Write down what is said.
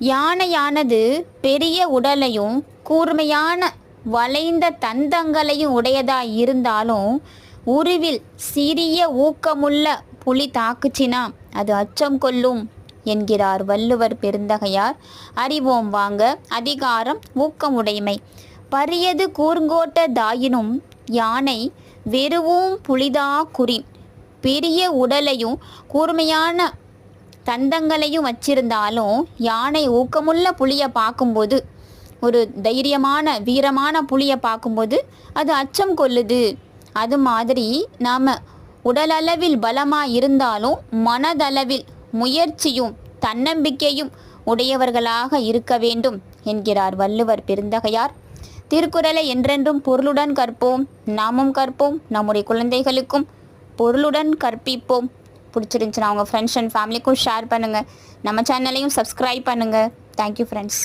யானையானது பெரிய உடலையும் கூர்மையான வளைந்த தந்தங்களையும் உடையதாய் இருந்தாலும் உருவில் சிறிய ஊக்கமுள்ள புலி தாக்குச்சினா அது அச்சம் கொள்ளும் என்கிறார் வள்ளுவர் பெருந்தகையார். அறிவோம் வாங்க அதிகாரம் ஊக்கமுடைமை. பரியது கூர்ங்கோட்ட தாயினும் யானை வெறுவும் புலிதா குறி. பெரிய உடலையும் கூர்மையான தந்தங்களையும் வச்சிருந்தாலும் யானை ஊக்கமுள்ள புலியை பார்க்கும்போது ஒரு தைரியமான வீரமான புலியை பார்க்கும்போது அது அச்சம் கொள்ளுது. அது மாதிரி நாம் உடலளவில் பலமாக இருந்தாலும் மனதளவில் முயற்சியும் தன்னம்பிக்கையும் உடையவர்களாக இருக்க வேண்டும் என்கிறார் வள்ளுவர் பெருந்தகையார். திருக்குறளை என்றென்றும் பொருளுடன் கற்போம் நாமும் கற்போம் நம்முடைய குழந்தைகளுக்கும் பொருளுடன் கற்பிப்போம். பிடிச்சிருந்துச்சுன்னா அவங்க ஃப்ரெண்ட்ஸ் அண்ட் ஃபேமிலிக்கும் ஷேர் பண்ணுங்கள் நம்ம சேனலையும் சப்ஸ்கிரைப் பண்ணுங்கள் தேங்க்யூ ஃப்ரெண்ட்ஸ்